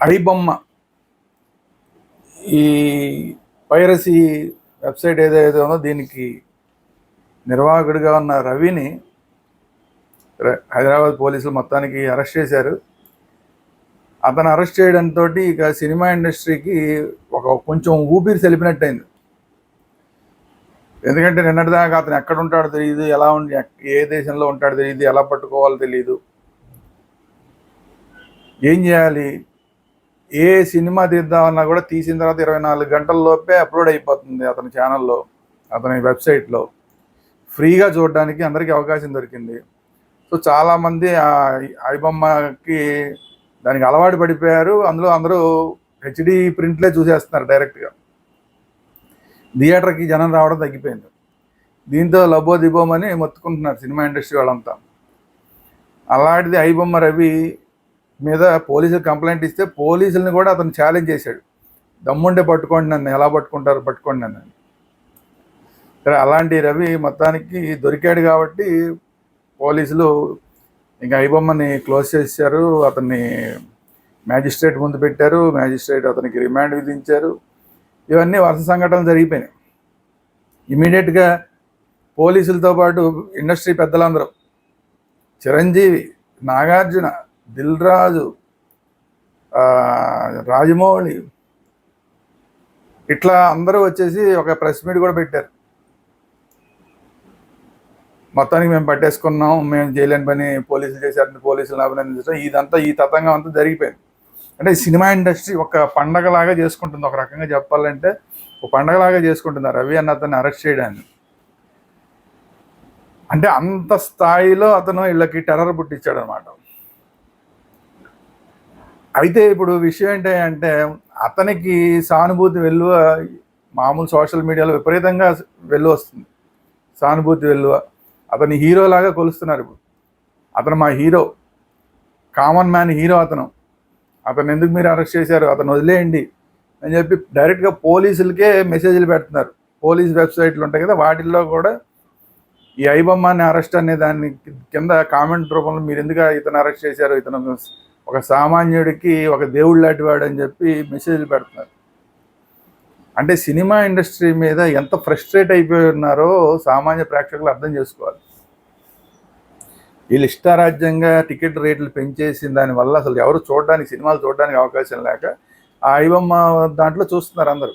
అడిబొమ్మ. ఈ piracy website ఏదైతే ఉందో దీనికి నిర్వాహకుడిగా ఉన్న రవిని హైదరాబాద్ పోలీసులు మొత్తానికి అరెస్ట్ చేశారు. అతను అరెస్ట్ చేయడంతో ఇక సినిమా ఇండస్ట్రీకి ఒక కొంచెం ఊపిరి సెలిపినట్టయింది. ఎందుకంటే నిన్నటిదాకా అతను ఎక్కడ ఉంటాడో తెలియదు ఎలా ఉండి ఏ దేశంలో ఉంటాడో తెలియదు ఎలా పట్టుకోవాలో తెలియదు ఏం చేయాలి? ఏ సినిమా తీద్దామన్నా కూడా తీసిన తర్వాత ఇరవై నాలుగు గంటల లోపే అప్లోడ్ అయిపోతుంది అతని ఛానల్లో అతని వెబ్సైట్లో ఫ్రీగా చూడడానికి అందరికీ అవకాశం దొరికింది. సో చాలామంది ఆ ఐబొమ్మకి దానికి అలవాటు పడిపోయారు. అందులో అందరూ హెచ్డి ప్రింట్లే చూసేస్తున్నారు డైరెక్ట్గా. థియేటర్కి జనం రావడం తగ్గిపోయింది. దీంతో లబో దిబోమని మొత్తుకుంటున్నారు సినిమా ఇండస్ట్రీ వాళ్ళంతా. అలాంటిది ఐబొమ్మ రవి మీద పోలీసులు కంప్లైంట్ ఇస్తే పోలీసుల్ని కూడా అతను ఛాలెంజ్ చేశాడు. దమ్ముండే పట్టుకోండి నన్ను ఎలా పట్టుకుంటారు పట్టుకోండి నన్ను ఇక్కడ అలాంటి రవి మొత్తానికి దొరికాడు కాబట్టి పోలీసులు ఇంకా ఐబొమ్మని క్లోజ్ చేశారు అతన్ని మ్యాజిస్ట్రేట్ ముందు పెట్టారు మ్యాజిస్ట్రేట్ అతనికి రిమాండ్ విధించారు. ఇవన్నీ వరుస సంఘటనలు జరిగిపోయినాయి. ఇమీడియట్గా పోలీసులతో పాటు ఇండస్ట్రీ పెద్దలందరూ చిరంజీవి నాగార్జున దిల్ రాజు రాజమౌళి ఇట్లా అందరూ వచ్చేసి ఒక ప్రెస్ మీట్ కూడా పెట్టారు. మొత్తానికి మేము పట్టేసుకున్నాం మేము చేయలేని పని పోలీసులు చేశారని పోలీసులు అభినందించడం ఇదంతా ఈ తతంగం అంతా జరిగిపోయింది. అంటే సినిమా ఇండస్ట్రీ ఒక పండగలాగా చేసుకుంటుంది. ఒక రకంగా చెప్పాలంటే ఒక పండగలాగా చేసుకుంటుంది రవి అన్న అతన్ని అరెస్ట్ చేయడాన్ని. అంటే అంత స్థాయిలో అతను వీళ్ళకి టెర్రర్ పుట్టించాడు అనమాట అయితే ఇప్పుడు విషయం ఏంటి అంటే అతనికి సానుభూతి వెల్లువ మామూలు సోషల్ మీడియాలో విపరీతంగా వెల్లు వస్తుంది. సానుభూతి వెల్లువ. అతని హీరోలాగా కొలుస్తున్నారు ఇప్పుడు. అతను మా హీరో. కామన్ మ్యాన్ హీరో అతను. అతను ఎందుకు మీరు అరెస్ట్ చేశారు? అతను వదిలేయండి అని చెప్పి డైరెక్ట్గా పోలీసులకే మెసేజ్లు పెడుతున్నారు. పోలీస్ వెబ్సైట్లు ఉంటాయి కదా వాటిల్లో కూడా ఈ ఐబొమ్మని అరెస్ట్ అనే దాన్ని కింద కామెంట్ రూపంలో మీరు ఎందుకు ఇతను అరెస్ట్ చేశారు? ఇతను ఒక సామాన్యుడికి ఒక దేవుడు లాంటి వాడు అని చెప్పి మెసేజ్లు పెడుతున్నారు. అంటే సినిమా ఇండస్ట్రీ మీద ఎంత ఫ్రస్ట్రేట్ అయిపోయి ఉన్నారో సామాన్య ప్రేక్షకులు అర్థం చేసుకోవాలి. వీళ్ళు ఇష్టారాజ్యంగా టికెట్ రేట్లు పెంచేసిన దానివల్ల అసలు ఎవరు చూడడానికి సినిమాలు చూడడానికి అవకాశం లేక ఆ ఐబొమ్మ దాంట్లో చూస్తున్నారు అందరూ.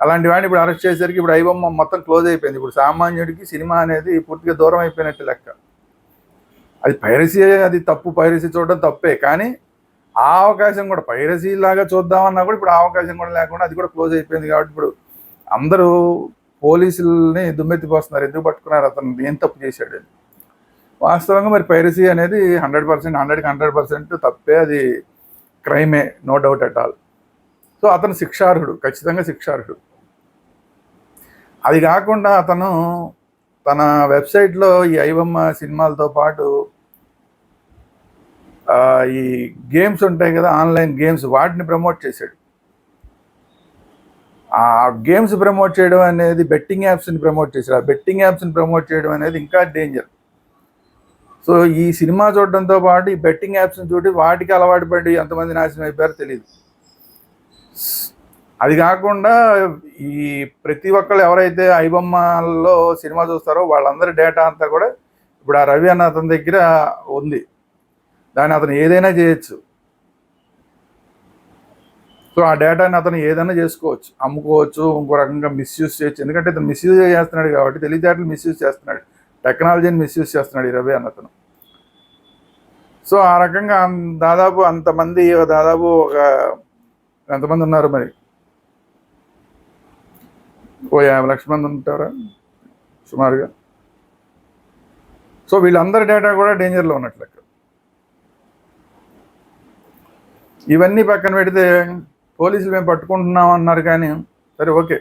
అలాంటి వాడిని ఇప్పుడు అరెస్ట్ చేసేసరికి ఇప్పుడు ఐబొమ్మ మొత్తం క్లోజ్ అయిపోయింది. ఇప్పుడు సామాన్యుడికి సినిమా అనేది పూర్తిగా దూరం అయిపోయినట్టు లెక్క. అది పైరసీ అది తప్పు. పైరసీ చూడడం తప్పే. కానీ ఆ అవకాశం కూడా పైరసీ లాగా చూద్దామన్నా కూడా ఇప్పుడు ఆ అవకాశం కూడా లేకుండా అది కూడా క్లోజ్ అయిపోయింది కాబట్టి ఇప్పుడు అందరూ పోలీసుల్ని దుమ్మెత్తిపోస్తున్నారు. ఎందుకు పట్టుకున్నారు? అతను ఏం తప్పు చేశాడు? వాస్తవంగా మరి పైరసీ అనేది హండ్రెడ్ పర్సెంట్ హండ్రెడ్కి హండ్రెడ్ పర్సెంట్ తప్పే అది క్రైమే no doubt at all so అతను శిక్షార్హుడు ఖచ్చితంగా శిక్షార్హుడు. అది కాకుండా అతను తన వెబ్సైట్లో ఈ ఐవమ్మ సినిమాలతో పాటు ఈ గేమ్స్ ఉంటాయి కదా ఆన్లైన్ గేమ్స్ వాటిని ప్రమోట్ చేశాడు. ఆ గేమ్స్ ప్రమోట్ చేయడం అనేది బెట్టింగ్ యాప్స్ని ప్రమోట్ చేశాడు. ఆ బెట్టింగ్ యాప్స్ని ప్రమోట్ చేయడం అనేది ఇంకా డేంజర్. సో ఈ సినిమా చూడడంతో పాటు ఈ బెట్టింగ్ యాప్స్ని చూడి వాటికి అలవాటు పడి ఎంతమంది నాశనం అయిపోయారో తెలియదు అది కాకుండా ఈ ప్రతి ఒక్కళ్ళు ఎవరైతే ఐబొమ్మల్లో సినిమా చూస్తారో వాళ్ళందరి డేటా అంతా కూడా ఇప్పుడు ఆ రవి అన్న అతని దగ్గర ఉంది. దాన్ని అతను ఏదైనా చేయొచ్చు. సో ఆ డేటాని అతను ఏదైనా చేసుకోవచ్చు. అమ్ముకోవచ్చు ఇంకో రకంగా మిస్యూజ్ చేయొచ్చు. ఎందుకంటే ఇతను మిస్యూజ్ చేస్తున్నాడు కాబట్టి తెలివితేటలు మిస్యూజ్ చేస్తున్నాడు. టెక్నాలజీని మిస్యూజ్ చేస్తున్నాడు ఈ రవి అతను. సో ఆ రకంగా దాదాపు అంతమంది దాదాపు ఒక ఎంతమంది ఉన్నారు మరి? ఓ యాభై లక్షల మంది ఉంటారా? సుమారుగా. సో వీళ్ళందరి డేటా కూడా డేంజర్లో ఉన్నట్లు లెక్క. ఇవన్నీ పక్కన పెడితే పోలీసులు మేము పట్టుకుంటున్నాం అన్నారు కానీ సరే ఓకే.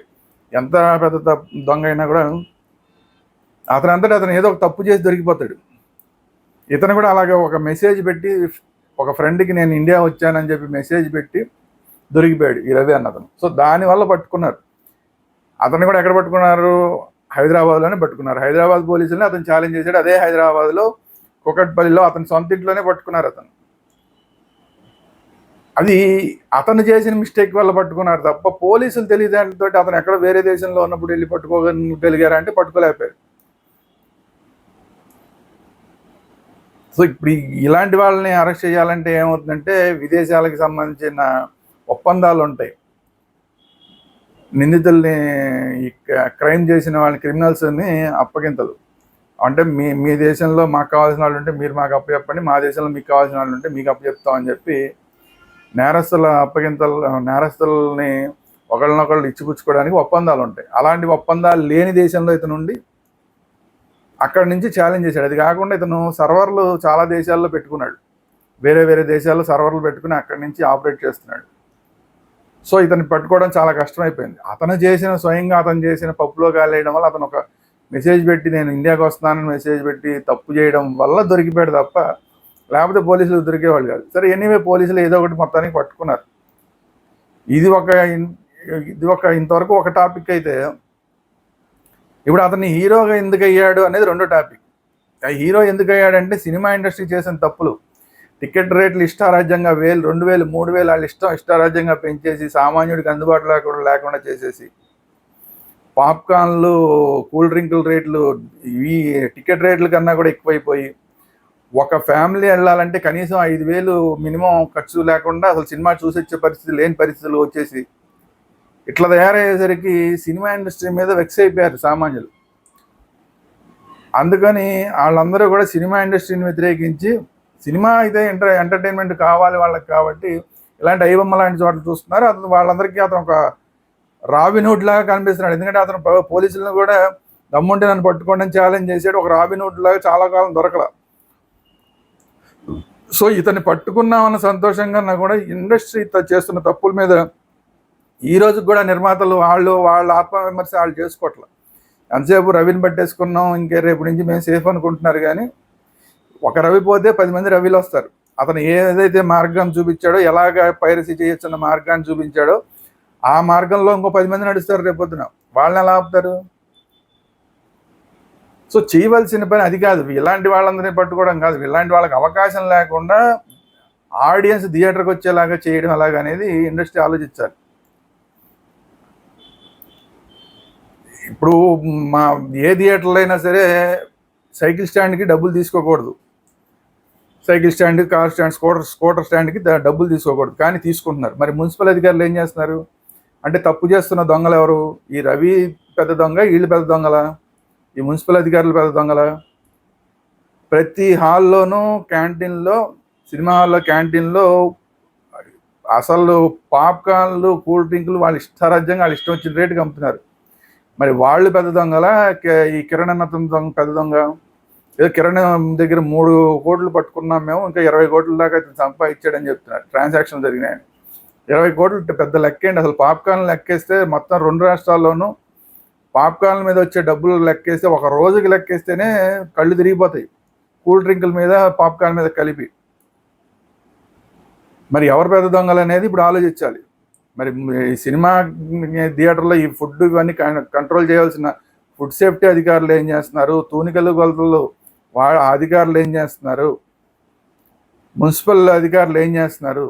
ఎంత పెద్ద తప్పు దొంగ అయినా కూడా అతను అంతటా అతను ఏదో ఒక తప్పు చేసి దొరికిపోతాడు. ఇతను కూడా అలాగే ఒక మెసేజ్ పెట్టి ఒక ఫ్రెండ్కి నేను ఇండియా వచ్చానని చెప్పి మెసేజ్ పెట్టి దొరికిపోయాడు ఈ రవి అన్న అతను. సో దానివల్ల పట్టుకున్నారు. అతను కూడా ఎక్కడ పట్టుకున్నారు? హైదరాబాద్లోనే పట్టుకున్నారు. హైదరాబాద్ పోలీసుల్ని అతను ఛాలెంజ్ చేశాడు. అదే హైదరాబాద్లో కుకట్పల్లిలో అతని సొంత ఇంట్లోనే పట్టుకున్నారు అతను. అది అతను చేసిన మిస్టేక్ వల్ల పట్టుకున్నారు తప్ప పోలీసులు తెలియదానితో అతను ఎక్కడ వేరే దేశంలో ఉన్నప్పుడు వెళ్ళి పట్టుకోగలిగారా అంటే పట్టుకోలేకపోయారు సో ఇప్పుడు ఇలాంటి వాళ్ళని అరెస్ట్ చేయాలంటే ఏమవుతుందంటే విదేశాలకు సంబంధించిన ఒప్పందాలు ఉంటాయి. నిందితుల్ని క్రైమ్ చేసిన వాళ్ళ క్రిమినల్స్ని అప్పగింతలు. అంటే మీ మీ దేశంలో మాకు కావాల్సిన వాళ్ళు ఉంటే మీరు మాకు అప్పచెప్పండి మా దేశంలో మీకు కావాల్సిన వాళ్ళు ఉంటే మీకు అప్పచెప్తాం అని చెప్పి నేరస్తుల అప్పగింతలు నేరస్తుల్ని ఒకళ్ళనొకళ్ళు ఇచ్చిపుచ్చుకోవడానికి ఒప్పందాలు ఉంటాయి. అలాంటి ఒప్పందాలు లేని దేశంలో ఇతను ఉండి అక్కడి నుంచి ఛాలెంజ్ చేశాడు. అది కాకుండా ఇతను సర్వర్లు చాలా దేశాల్లో పెట్టుకున్నాడు. వేరే వేరే దేశాల్లో సర్వర్లు పెట్టుకుని అక్కడి నుంచి ఆపరేట్ చేస్తున్నాడు. సో ఇతన్ని పట్టుకోవడం చాలా కష్టమైపోయింది. అతను చేసిన స్వయంగా అతను చేసిన పప్పులో కాలేయడం వల్ల అతను ఒక మెసేజ్ పెట్టి నేను ఇండియాకి వస్తున్నానని మెసేజ్ పెట్టి తప్పు చేయడం వల్ల దొరికిపోయాడు తప్ప లేకపోతే పోలీసులు దొరికేవాళ్ళు కాదు. సరే ఎనీవే పోలీసులు ఏదో ఒకటి మొత్తానికి పట్టుకున్నారు. ఇది ఒక ఇది ఒక ఇంతవరకు ఒక టాపిక్ అయితే ఇప్పుడు అతన్ని హీరోగా ఎందుకు అయ్యాడు అనేది రెండో టాపిక్. ఆ హీరో ఎందుకు అయ్యాడంటే సినిమా ఇండస్ట్రీ చేసిన తప్పులు. టికెట్ రేట్లు ఇష్టారాజ్యంగా వేలు రెండు వేలు మూడు వేలు వాళ్ళు ఇష్టం ఇష్టారాజ్యంగా పెంచేసి సామాన్యుడికి అందుబాటులో కూడా లేకుండా చేసేసి పాప్కార్న్లు కూల్ డ్రింకుల రేట్లు ఇవి టికెట్ రేట్ల కన్నా కూడా ఎక్కువైపోయి ఒక ఫ్యామిలీ వెళ్ళాలంటే కనీసం ఐదు వేలు మినిమం ఖర్చు లేకుండా అసలు సినిమా చూసొచ్చే పరిస్థితి లేని పరిస్థితులు వచ్చేసి ఇట్లా తయారయ్యేసరికి సినిమా ఇండస్ట్రీ మీద వెక్స్ అయిపోయారు సామాన్యులు. అందుకని వాళ్ళందరూ కూడా సినిమా ఇండస్ట్రీని వ్యతిరేకించి సినిమా అయితే ఎంటర్ ఎంటర్టైన్మెంట్ కావాలి వాళ్ళకి కాబట్టి ఇలాంటి ఐబొమ్మ లాంటి చోట్ల చూస్తున్నారు. అతను వాళ్ళందరికీ అతను ఒక రాబిన్హుడ్ లాగా కనిపిస్తున్నాడు. ఎందుకంటే అతను పోలీసులను కూడా దమ్ముంటే నన్ను పట్టుకోండి ఛాలెంజ్ చేసాడు ఒక రాబిన్హుడ్ లాగా చాలా కాలం దొరకలా. సో ఇతన్ని పట్టుకున్నామన్న సంతోషంగా నాకు కూడా ఇండస్ట్రీ చేస్తున్న తప్పుల మీద ఈ రోజు కూడా నిర్మాతలు వాళ్ళు వాళ్ళ ఆత్మవిమర్శ వాళ్ళు చేసుకోవట్లేదు ఎంతసేపు రవిని పట్టేసుకున్నాం ఇంకే రేపు నుంచి మేము సేఫ్ అనుకుంటున్నారు కానీ ఒక రవి పోతే పది మంది రవిలు వస్తారు. అతను ఏదైతే మార్గం చూపించాడో ఎలాగ పైరసీ చేయొచ్చన్న మార్గాన్ని చూపించాడో ఆ మార్గంలో ఇంకో పది మంది నడుస్తారు రేపొద్దున వాళ్ళని ఎలా ఆపుతారు? సో చేయవలసిన పని అది కాదు. ఇలాంటి వాళ్ళందరినీ పట్టుకోవడం కాదు. ఇలాంటి వాళ్ళకి అవకాశం లేకుండా ఆడియన్స్ థియేటర్కి వచ్చేలాగా చేయడం అలాగా అనేది ఇండస్ట్రీ ఆలోచించాలి. ఇప్పుడు మా ఏ థియేటర్లో అయినా సరే సైకిల్ స్టాండ్కి డబ్బులు తీసుకోకూడదు. Cycle stand car stand scooter scooter స్టాండ్కి డబ్బులు తీసుకోకూడదు. కానీ తీసుకుంటున్నారు. మరి మున్సిపల్ అధికారులు ఏం చేస్తున్నారు? అంటే తప్పు చేస్తున్న దొంగలు ఎవరు? ఈ రవి పెద్ద దొంగ వీళ్ళు పెద్ద దొంగలా? ఈ మున్సిపల్ అధికారులు పెద్ద దొంగల? ప్రతి హాల్లోనూ క్యాంటీన్లో సినిమా హాల్లో క్యాంటీన్లో అసలు పాప్కార్న్లు కూల్ డ్రింకులు వాళ్ళు ఇష్టారాజ్యంగా వాళ్ళు ఇష్టం వచ్చిన రేటుకి అమ్ముతున్నారు. మరి వాళ్ళు పెద్ద దొంగల? కే- ఈ కిరణ్ అన్న దొంగ పెద్ద దొంగ? ఏదో కిరణ్ దగ్గర మూడు కోట్లు పట్టుకున్నాం మేము ఇంకా ఇరవై కోట్ల దాకా అయితే సంపాదించాడని చెప్తున్నారు. ట్రాన్సాక్షన్ జరిగినాయని. ఇరవై కోట్లు పెద్ద లెక్కేయండి. అసలు పాప్కార్న్ లెక్కేస్తే మొత్తం రెండు రాష్ట్రాల్లోనూ పాప్కార్న్ మీద వచ్చే డబ్బులు లెక్కేస్తే ఒక రోజుకి లెక్కేస్తేనే కళ్ళు తిరిగిపోతాయి. కూల్ డ్రింకుల మీద పాప్కార్న్ మీద కలిపి. మరి ఎవరు పెద్ద దొంగలు అనేది ఇప్పుడు ఆలోచించాలి. మరి ఈ సినిమా థియేటర్లో ఈ ఫుడ్ ఇవన్నీ కంట్రోల్ చేయాల్సిన ఫుడ్ సేఫ్టీ అధికారులు ఏం చేస్తున్నారు? తూనికలు కొలతలు వాళ్ళ అధికారులు ఏం చేస్తున్నారు? మున్సిపల్ అధికారులు ఏం చేస్తున్నారు?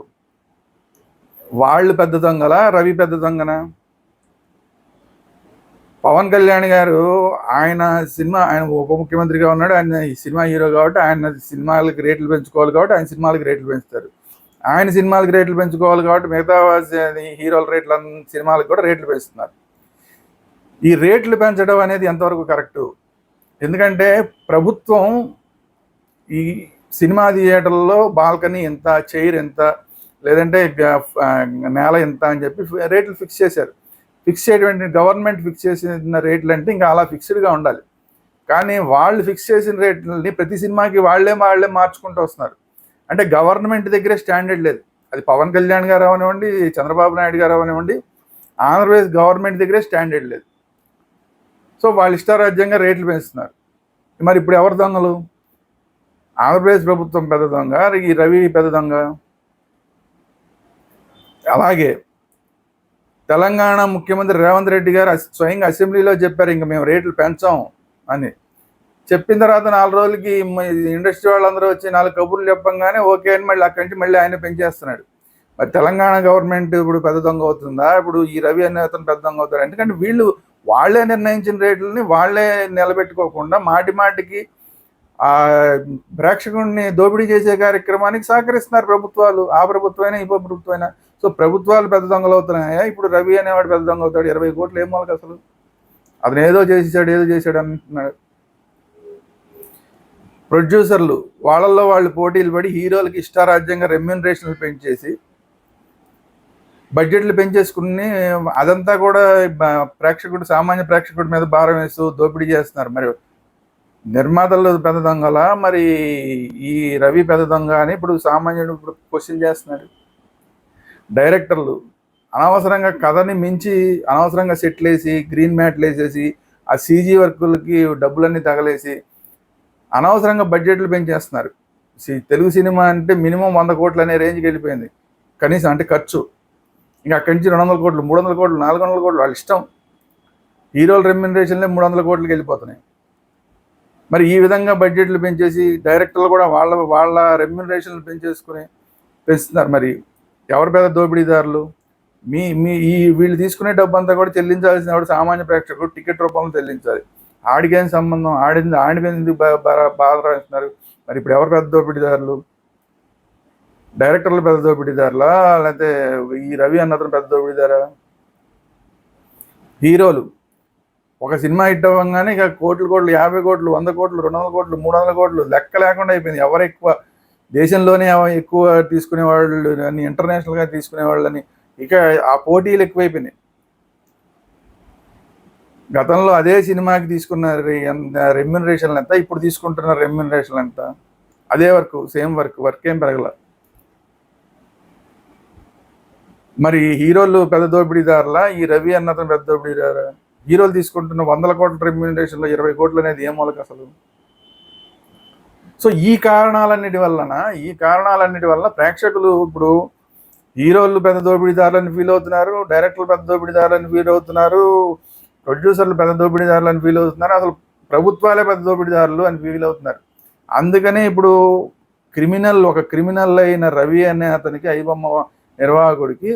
వాళ్ళు పెద్ద దొంగల? రవి పెద్ద దొంగనా? పవన్ కళ్యాణ్ గారు ఆయన సినిమా ఆయన ఉప ముఖ్యమంత్రిగా ఉన్నాడు ఆయన ఈ సినిమా హీరో కాబట్టి ఆయన సినిమాలకి రేట్లు పెంచుకోవాలి కాబట్టి ఆయన సినిమాలకి రేట్లు పెంచుతారు. ఆయన సినిమాలకి రేట్లు పెంచుకోవాలి కాబట్టి మిగతా హీరోల రేట్లు సినిమాలకు కూడా రేట్లు పెంచుతున్నారు. ఈ రేట్లు పెంచడం అనేది ఎంతవరకు కరెక్టు? ఎందుకంటే ప్రభుత్వం ఈ సినిమా థియేటర్లో బాల్కనీ ఎంత చైర్ ఎంత లేదంటే నేల ఎంత అని చెప్పి రేట్లు ఫిక్స్ చేశారు. ఫిక్స్ చేయడం గవర్నమెంట్ ఫిక్స్ చేసిన రేట్లు అంటే ఇంకా అలా ఫిక్స్డ్గా ఉండాలి. కానీ వాళ్ళు ఫిక్స్ చేసిన రేట్లని ప్రతి సినిమాకి వాళ్ళే వాళ్ళే మార్చుకుంటూ వస్తున్నారు. అంటే గవర్నమెంట్ దగ్గరే స్టాండర్డ్ లేదు. అది పవన్ కళ్యాణ్ గారు అవనివ్వండి చంద్రబాబు నాయుడు గారు అవనివ్వండి ఆంధ్రప్రదేశ్ గవర్నమెంట్ దగ్గరే స్టాండర్డ్ లేదు. సో వాళ్ళు ఇష్టారాజ్యంగా రేట్లు పెంచుతున్నారు. మరి ఇప్పుడు ఎవరు దొంగలు? ఆంధ్రప్రదేశ్ ప్రభుత్వం పెద్ద దొంగ ఈ రవి పెద్ద దొంగ. అలాగే తెలంగాణ ముఖ్యమంత్రి రేవంత్ రెడ్డి గారు స్వయంగా అసెంబ్లీలో చెప్పారు ఇంక మేము రేట్లు పెంచాం అని. చెప్పిన తర్వాత నాలుగు రోజులకి ఇండస్ట్రీ వాళ్ళందరూ వచ్చి నాలుగు కబుర్లు చెప్పంగానే ఓకే అని మళ్ళీ అక్కడి నుంచి మళ్ళీ ఆయన పెంచేస్తున్నాడు. మరి తెలంగాణ గవర్నమెంట్ ఇప్పుడు పెద్ద దొంగ అవుతుందా? ఇప్పుడు ఈ రవి అనే అతను పెద్ద దొంగ అవుతారు ఎందుకంటే వీళ్ళు వాళ్ళే నిర్ణయించిన రేట్లని వాళ్ళే నిలబెట్టుకోకుండా మాటి మాటికి ఆ ప్రేక్షకుడిని దోపిడీ చేసే కార్యక్రమానికి సహకరిస్తున్నారు ప్రభుత్వాలు. ఆ ప్రభుత్వమైనా ఈ ప్రభుత్వమైనా. సో ప్రభుత్వాలు పెద్ద దొంగలు అవుతున్నాయా ఇప్పుడు రవి అనేవాడు పెద్ద దొంగ అవుతాడు ఇరవై కోట్లు ఏం వాళ్ళకి అసలు? అతను ఏదో చేసేసాడు ఏదో చేశాడు అంటున్నాడు. ప్రొడ్యూసర్లు వాళ్ళల్లో వాళ్ళు పోటీలు పడి హీరోలకి ఇష్టారాజ్యంగా రెమ్యూనరేషన్లు పెంచేసి బడ్జెట్లు పెంచేసుకుని అదంతా కూడా ప్రేక్షకుడు సామాన్య ప్రేక్షకుడి మీద భారం వేస్తూ దోపిడీ చేస్తున్నారు. మరి నిర్మాతలు పెద్ద దొంగల? మరి ఈ రవి పెద్ద దొంగ అని ఇప్పుడు సామాన్యుడు ఇప్పుడు క్వశ్చన్ చేస్తున్నాడు. డైరెక్టర్లు అనవసరంగా కథని మించి అనవసరంగా సెట్లు వేసి గ్రీన్ మ్యాట్లు వేసేసి ఆ సీజీ వర్కులకి డబ్బులన్నీ తగలేసి అనవసరంగా బడ్జెట్లు పెంచేస్తున్నారు. సి- తెలుగు సినిమా అంటే మినిమం వంద కోట్లు అనే రేంజ్కి వెళ్ళిపోయింది. కనీసం అంటే ఖర్చు. ఇంకా అక్కడి నుంచి రెండు వందల కోట్లు మూడు వందల కోట్లు నాలుగు వందల కోట్లు వాళ్ళ ఇష్టం. హీరోల రెమ్యునరేషన్లే మూడు వందల కోట్లకి వెళ్ళిపోతున్నాయి. మరి ఈ విధంగా బడ్జెట్లు పెంచేసి డైరెక్టర్లు కూడా వాళ్ళ వాళ్ళ రెమ్యునరేషన్లు పెంచేసుకుని పెంచుతున్నారు. మరి ఎవరు పెద్ద దోపిడీదారులు? మీ మీ ఈ వీళ్ళు తీసుకునే డబ్బు అంతా కూడా చెల్లించాల్సిన వాడు సామాన్య ప్రేక్షకుడు టికెట్ రూపంలో చెల్లించాలి. ఆడికేం సంబంధం? ఆడింది ఆడి మీద ఎందుకు బాధ రాస్తున్నారు మరి ఇప్పుడు ఎవరు పెద్ద దోపిడీదారులు? డైరెక్టర్లు పెద్ద దోపిడీదారులా? లేకపోతే ఈ రవి అన్నతను పెద్ద దోపిడీదారా? హీరోలు. ఒక సినిమా హిట్ అవ్వగానే ఇక కోట్లు కోట్లు యాభై కోట్లు వంద కోట్లు రెండు వందల కోట్లు మూడు వందల కోట్లు లెక్క లేకుండా అయిపోయింది. ఎవరు ఎక్కువ దేశంలోనే ఎక్కువ తీసుకునే వాళ్ళు అని ఇంటర్నేషనల్గా తీసుకునే వాళ్ళని ఇక ఆ పోటీలు ఎక్కువైపోయినాయి. గతంలో అదే సినిమాకి తీసుకున్న రెమ్యునరేషన్లు ఎంత? ఇప్పుడు తీసుకుంటున్న రెమ్యునరేషన్లు ఎంత? అదే వర్క్ సేమ్ వర్క్ వర్క్ ఏం పెరగల. మరి హీరోలు పెద్ద దోపిడీదారులా? ఈ రవి అన్నతను పెద్ద దోపిడీదారా? హీరోలు తీసుకుంటున్న వందల కోట్ల రెమ్యునరేషన్లో ఇరవై కోట్లు అనేది ఏం వాళ్ళకి అసలు సో ఈ కారణాలన్నిటి వలన ఈ కారణాలన్నిటి వల్ల ప్రేక్షకులు ఇప్పుడు హీరోలు పెద్ద దోపిడీదారులని ఫీల్ అవుతున్నారు డైరెక్టర్లు పెద్ద దోపిడీదారులని ఫీల్ అవుతున్నారు ప్రొడ్యూసర్లు పెద్ద దోపిడీదారులని ఫీల్ అవుతున్నారు అసలు ప్రభుత్వాలే పెద్ద దోపిడీదారులు అని ఫీల్ అవుతున్నారు. అందుకనే ఇప్పుడు క్రిమినల్ ఒక క్రిమినల్ అయిన రవి అనే అతనికి ఐబొమ్మ నిర్వాహకుడికి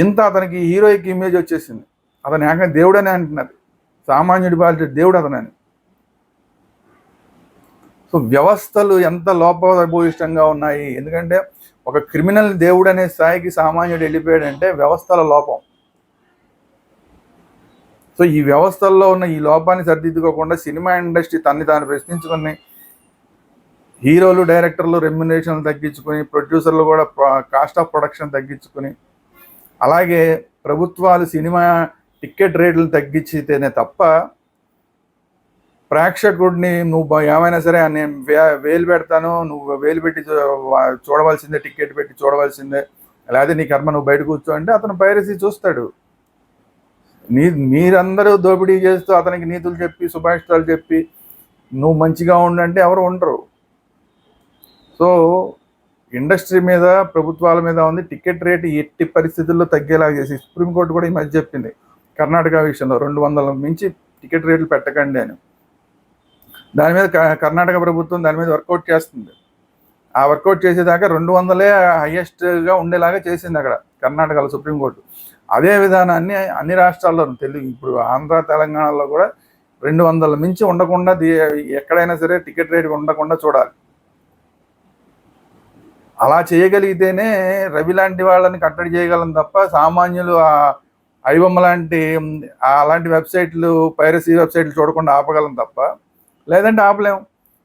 ఇంత అతనికి హీరోయిక్ ఇమేజ్ వచ్చేసింది. అతను ఏకంగా దేవుడనే అంటున్నారు. సామాన్యుడి పాలిటీ దేవుడు అతనని. సో వ్యవస్థలు ఎంత లోపభూయిష్టంగా ఉన్నాయి? ఎందుకంటే ఒక క్రిమినల్ దేవుడు అనే స్థాయికి సామాన్యుడు వెళ్ళిపోయాడంటే వ్యవస్థల లోపం. సో ఈ వ్యవస్థల్లో ఉన్న ఈ లోపాన్ని సరిదిద్దుకోకుండా సినిమా ఇండస్ట్రీ తన్ని తాను ప్రశ్నించుకుని హీరోలు డైరెక్టర్లు రెమ్యునరేషన్లు తగ్గించుకొని ప్రొడ్యూసర్లు కూడా కాస్ట్ ఆఫ్ ప్రొడక్షన్ తగ్గించుకొని అలాగే ప్రభుత్వాలు సినిమా టికెట్ రేట్లు తగ్గించితేనే తప్ప ప్రేక్షకుడిని నువ్వు ఏమైనా సరే నేను వే- వేలు పెడతాను నువ్వు వేలు పెట్టి చూ- చూడవలసిందే టికెట్ పెట్టి చూడవలసిందే. లేదా నీ కర్మ నువ్వు బయట కూర్చో అంటే అతను పైరసీ చూస్తాడు. నీ మీరందరూ దోపిడీ చేస్తూ అతనికి నీతులు చెప్పి శుభాషితాలు చెప్పి నువ్వు మంచిగా ఉండంటే ఎవరు ఉండరు. సో ఇండస్ట్రీ మీద ప్రభుత్వాల మీద ఉంది టికెట్ రేటు ఎట్టి పరిస్థితుల్లో తగ్గేలా చేసి సుప్రీంకోర్టు కూడా ఈ మధ్య చెప్పింది. కర్ణాటక విషయంలో రెండు వందల మించి టికెట్ రేట్లు పెట్టకండి అని. దాని మీద క- కర్ణాటక ప్రభుత్వం దాని మీద వర్కౌట్ చేస్తుంది. ఆ వర్కౌట్ చేసేదాకా రెండు వందలే హైయెస్ట్గా ఉండేలాగా చేసింది అక్కడ కర్ణాటకలో సుప్రీంకోర్టు. అదే విధానాన్ని అన్ని రాష్ట్రాల్లో తెలుగు ఇప్పుడు ఆంధ్ర తెలంగాణలో కూడా రెండు వందల మించి ఉండకుండా ఎక్కడైనా సరే టికెట్ రేట్ ఉండకుండా చూడాలి. అలా చేయగలిగితేనే రవి లాంటి వాళ్ళని కట్టడి చేయగలం తప్ప సామాన్యులు ఆ ఐబొమ్మ లాంటి అలాంటి వెబ్సైట్లు పైరసీ వెబ్సైట్లు చూడకుండా ఆపగలం తప్ప లేదంటే ఆపలేం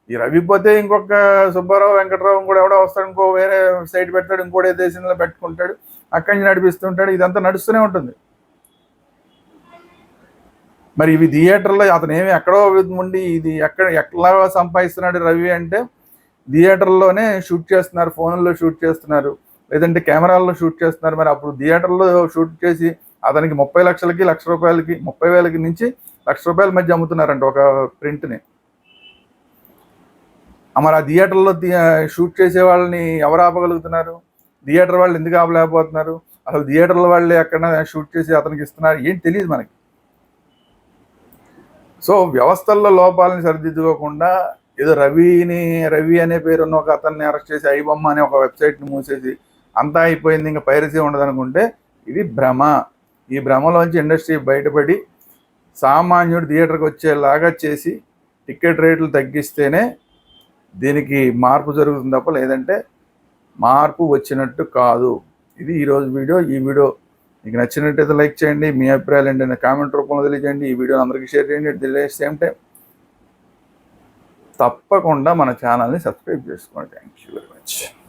ఈ రవి పోతే ఇంకొక సుబ్బారావు వెంకటరావు కూడా ఎవడో వస్తాడు ఇంకో వేరే సైట్ పెడతాడు ఇంకోటి దేశంలో పెట్టుకుంటాడు అక్కడి నుంచి నడిపిస్తుంటాడు ఇదంతా నడుస్తూనే ఉంటుంది. మరి ఇవి థియేటర్లో అతను ఏమి ఎక్కడో ఉండి ఇది ఎక్కడ ఎట్లా సంపాదిస్తున్నాడు రవి అంటే థియేటర్లోనే షూట్ చేస్తున్నారు ఫోన్లో షూట్ చేస్తున్నారు లేదంటే కెమెరాల్లో షూట్ చేస్తున్నారు. మరి అప్పుడు థియేటర్లో షూట్ చేసి అతనికి ముప్పై లక్షలకి లక్ష రూపాయలకి ముప్పై వేలకి నుంచి లక్ష రూపాయల మధ్య అమ్ముతున్నారంట ఒక ప్రింట్ని. మరి ఆ థియేటర్లో షూట్ చేసే వాళ్ళని ఎవరు ఆపగలుగుతున్నారు? థియేటర్ వాళ్ళు ఎందుకు ఆపలేకపోతున్నారు? అసలు థియేటర్ల వాళ్ళు ఎక్కడ షూట్ చేసి అతనికి ఇస్తున్నారు? ఏం తెలియదు మనకి. సో వ్యవస్థల్లో లోపాలని సరిదిద్దుకోకుండా ఏదో రవిని రవి అనే పేరున్న ఒక అతన్ని అరెస్ట్ చేసి ఐబొమ్మ అనే ఒక వెబ్సైట్ని మూసేసి అంతా అయిపోయింది ఇంకా పైరసీ ఉండదనుకుంటే ఇది భ్రమ. ఈ భ్రమలోంచి ఇండస్ట్రీ బయటపడి సామాన్యుడు థియేటర్కి వచ్చేలాగా చేసి టికెట్ రేట్లు తగ్గిస్తేనే దీనికి మార్పు జరుగుతుంది తప్ప లేదంటే మార్పు వచ్చినట్టు కాదు. ఇది ఈరోజు వీడియో. ఈ వీడియో మీకు నచ్చినట్టయితే లైక్ చేయండి. మీ అభిప్రాయాలు ఏంటంటే కామెంట్ రూపంలో తెలియజేయండి. ఈ వీడియో అందరికీ షేర్ చేయండి. తెలియ సేమ్ టైం తప్పకుండా మన ఛానల్ని సబ్స్క్రైబ్ చేసుకోండి. Thank you very much